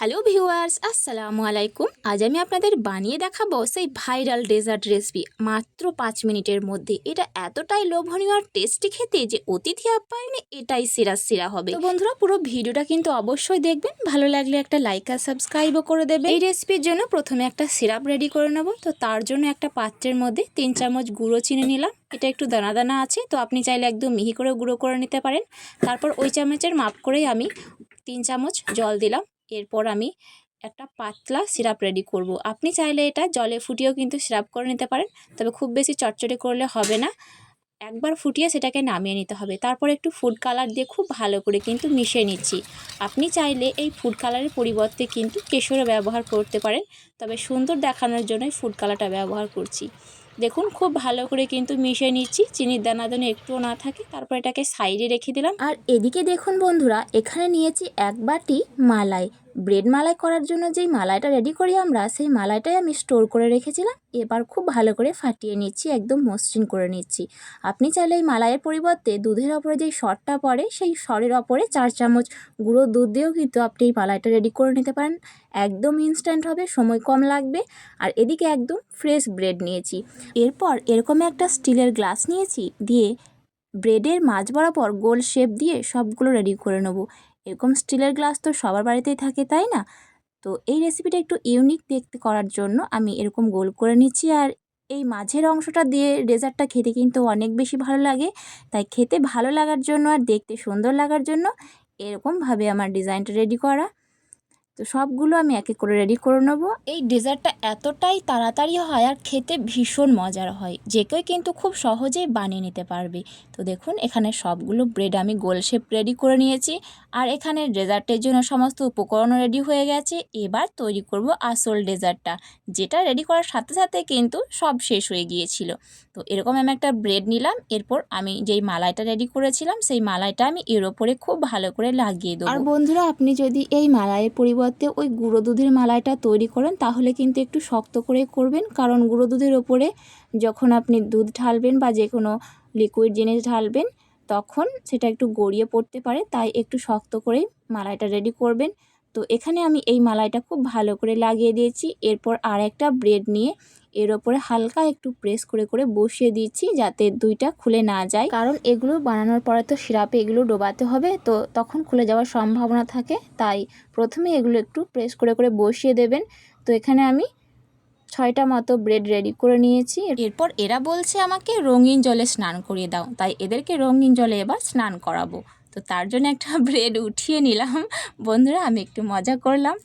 Hello viewers, আসসালামু আলাইকুম। আজ আমি আপনাদের বানিয়ে দেখাবো সেই ভাইরাল ডেজার্ট রেসিপি মাত্র পাঁচ মিনিটের মধ্যে। এটা এতটাই লোভনীয় আর টেস্টি খেতে যে অতিথি আপ্যায়নে এটাই সেরা সেরা হবে। তো বন্ধুরা, পুরো ভিডিওটা কিন্তু অবশ্যই দেখবেন। ভালো লাগলে একটা লাইক আর সাবস্ক্রাইবও করে দেবে এই রেসিপির জন্য প্রথমে একটা সিরাপ রেডি করে নেব। তো তার জন্য একটা পাত্রের মধ্যে তিন চামচ গুঁড়ো চিনি নিলাম। এটা একটু দানা দানা আছে, তো আপনি চাইলে একদম মিহি করে গুঁড়ো করে নিতে পারেন। তারপর ওই চামচের মাপ করেই আমি তিন চামচ জল দিলাম। এরপর আমি একটা পাতলা সিরাপ রেডি করব। আপনি চাইলে এটা জলে ফুটিয়েও কিন্তু সিরাপ করে নিতে পারেন, তবে খুব বেশি চটচটে করলে হবে না। একবার ফুটিয়ে সেটাকে নামিয়ে নিতে হবে। তারপর একটু ফুড কালার দিয়ে খুব ভালো করে কিন্তু মিশিয়ে নিচ্ছি। আপনি চাইলে এই ফুড কালারের পরিবর্তে কিন্তু কেশরও ব্যবহার করতে পারেন, তবে সুন্দর দেখানোর জন্যই ফুড কালারটা ব্যবহার করছি। দেখুন, খুব ভালো করে কিন্তু মিশিয়ে নিচ্ছি। চিনির দানা দানা একটুও না থাকে, তারপর এটাকে সাইডে রেখে দিলাম। আর এদিকে দেখুন বন্ধুরা, এখানে নিয়েছি এক বাটি মালাই। ব্রেড মালাই করার জন্য যেই মালাইটা রেডি করি আমরা, সেই মালাইটাই আমি স্টোর করে রেখেছিলাম। এবার খুব ভালো করে ফাটিয়ে নিচ্ছি, একদম মসৃণ করে নিচ্ছি। আপনি চাইলে এই মালাইয়ের পরিবর্তে দুধের ওপরে যেই সরটা পড়ে, সেই সরের ওপরে চার চামচ গুঁড়ো দুধ দিয়েও কিন্তু আপনি এই মালাইটা রেডি করে নিতে পারেন। একদম ইনস্ট্যান্ট হবে, সময় কম লাগবে। আর এদিকে একদম ফ্রেশ ব্রেড নিয়েছি। এরপর এরকম একটা স্টিলের গ্লাস নিয়েছি, দিয়ে ব্রেডের মাঝ বরাবর গোল শেপ দিয়ে সবগুলো রেডি করে নেব। এরকম স্টিলের গ্লাস তো সবার বাড়িতেই থাকে, তাই না? তো এই রেসিপিটা একটু ইউনিক দেখতে করার জন্য আমি এরকম গোল করে নিচ্ছি। আর এই মাঝের অংশটা দিয়ে ডেজার্টটা খেতে কিন্তু অনেক বেশি ভালো লাগে। তাই খেতে ভালো লাগার জন্য আর দেখতে সুন্দর লাগার জন্য এরকমভাবে আমার ডিজাইনটা রেডি করা। তো সবগুলো আমি এক করে রেডি করে নেব। এই ডেজার্টটা এতটাই তাড়াতাড়ি হয় আর খেতে ভীষণ মজার হয়। যে কেউ কিন্তু খুব সহজেই বানিয়ে নিতে পারবে। তো দেখুন, এখানে সবগুলো ব্রেড আমি গোল শেপ রেডি করে নিয়েছি। আর এখানে ডেজার্টের জন্য সমস্ত উপকরণও রেডি হয়ে গেছে। এবার তৈরি করব আসল ডেজার্টটা যেটা রেডি করার সাথে সাথে কিন্তু সব শেষ হয়ে গিয়েছিল। তো এরকম আমি একটা ব্রেড নিলাম। এরপর আমি যেই মালাইটা রেডি করেছিলাম, সেই মালাইটা আমি এর ওপরে খুব ভালো করে লাগিয়ে দেবো। আর বন্ধুরা, আপনি যদি এই মালাইয়ের পরিবর্তে ওই গুঁড়ো দুধের মালাইটা তৈরি করেন, তাহলে কিন্তু একটু শক্ত করে করবেন। কারণ গুঁড়ো দুধের ওপরে যখন আপনি দুধ ঢালবেন বা যে কোনো লিকুইড জিনিস ঢালবেন, তখন সেটা একটু গড়িয়ে পড়তে পারে, তাই একটু শক্ত করেই মালাইটা রেডি করবেন। তো এখানে আমি এই মালাইটা খুব ভালো করে লাগিয়ে দিয়েছি। এরপর আর একটা ব্রেড নিয়ে এর ওপরে হালকা একটু প্রেস করে করে বসিয়ে দিচ্ছি যাতে দুইটা খুলে না যায়। কারণ এগুলো বানানোর পরে তো সিরাপে এগুলো ডোবাতে হবে, তো তখন খুলে যাওয়ার সম্ভাবনা থাকে। তাই প্রথমে এগুলো একটু প্রেস করে করে বসিয়ে দেবেন। তো এখানে আমি ছয়টা মতো ব্রেড রেডি করে নিয়েছি। এরপর এরা বলছে আমাকে রঙিন জলে স্নান করিয়ে দাও, তাই এদেরকে রঙিন জলে এবার স্নান করাবো। তো তার জন্য একটা ব্রেড উঠিয়ে নিলাম। বন্ধুরা, আমি একটু মজা করলাম।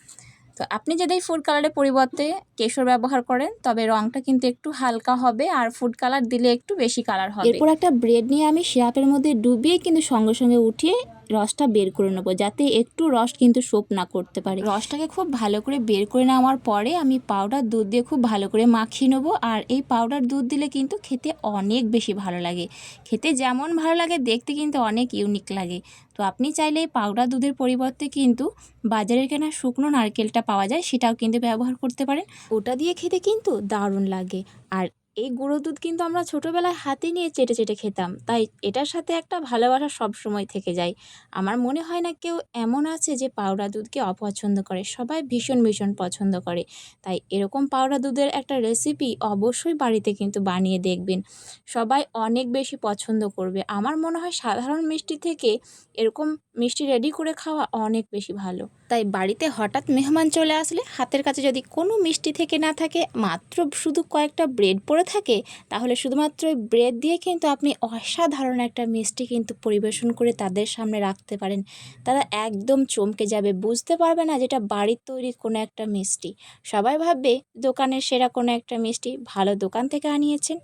তো আপনি যদি ফুড কালারের পরিবর্তে কেশর ব্যবহার করেন, তবে রংটা কিন্তু একটু হালকা হবে আর ফুড কালার দিলে একটু বেশি কালার হবে। এরপর একটা ব্রেড নিয়ে আমি সিরাপের মধ্যে ডুবিয়ে কিন্তু সঙ্গে সঙ্গে উঠিয়ে রসটা বের করে নেব, যাতে একটু রস কিন্তু সোপ না করতে পারে। রসটাকে খুব ভালো করে বের করে নেওয়ার পরে আমি পাউডার দুধ দিয়ে খুব ভালো করে মাখিয়ে নেব, আর এই পাউডার দুধ দিলে কিন্তু খেতে অনেক বেশি ভালো লাগে। খেতে যেমন ভালো লাগে, দেখতে কিন্তু অনেক ইউনিক লাগে। তো আপনি চাইলে এই পাউডার দুধের পরিবর্তে কিন্তু বাজারের কেনা শুকনো নারকেলটা পাওয়া যায়, সেটাও কিন্তু ব্যবহার করতে পারেন। ওটা দিয়ে খেতে কিন্তু দারুণ লাগে। আর এই গুঁড়ো দুধ কিন্তু আমরা ছোটোবেলায় হাতে নিয়ে চেটে চেটে খেতাম। তাই এটার সাথে একটা ভালোবাসা সবসময় থেকে যায়। আমার মনে হয় না কেউ এমন আছে যে পাউডার দুধকে অপছন্দ করে। সবাই ভীষণ ভীষণ পছন্দ করে। তাই এরকম পাউডার দুধের একটা রেসিপি অবশ্যই বাড়িতে কিন্তু বানিয়ে দেখবেন। সবাই অনেক বেশি পছন্দ করবে। আমার মনে হয় সাধারণ মিষ্টি থেকে এরকম মিষ্টি রেডি করে খাওয়া অনেক বেশি ভালো। তাই বাড়িতে হঠাৎ মেহমান চলে আসলে হাতের কাছে যদি কোনো মিষ্টি থেকে না থাকে, মাত্র শুধু কয়েকটা ব্রেড পড়ে থাকে, তাহলে শুধুমাত্র ব্রেড দিয়ে কিন্তু আপনি অসাধারণ একটা মিষ্টি কিন্তু পরিবেশন করে তাদের সামনে রাখতে পারেন। তারা একদম চমকে যাবে, বুঝতে পারবে না যেটা বাড়ির তৈরি কোনো একটা মিষ্টি। সবাই ভাববে, দোকানের সেরা কোনো একটা মিষ্টি ভালো দোকান থেকে আনিয়েছেন।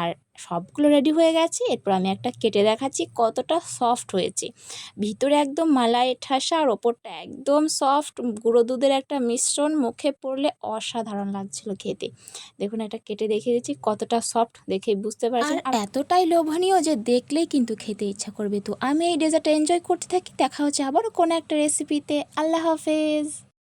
আর সবগুলো রেডি হয়ে গেছে। এরপর আমি একটা কেটে দেখাচ্ছি কতটা সফট হয়েছে। ভিতরে একদম মালাই ঠাসা আর ওপরটা একদম সফট গুঁড়ো দুধের একটা মিশ্রণ। মুখে পড়লে অসাধারণ লাগছিল খেতে। দেখুন একটা কেটে দেখিয়ে দিচ্ছি কতটা সফট দেখে বুঝতে পারছেন। আর এতটাই লোভনীয় যে দেখলেই কিন্তু খেতে ইচ্ছা করবে। তো আমি এই ডেজার্টটা এনজয় করতে থাকি। দেখা হচ্ছে আবারও কোনো একটা রেসিপিতে আল্লাহ হাফেজ।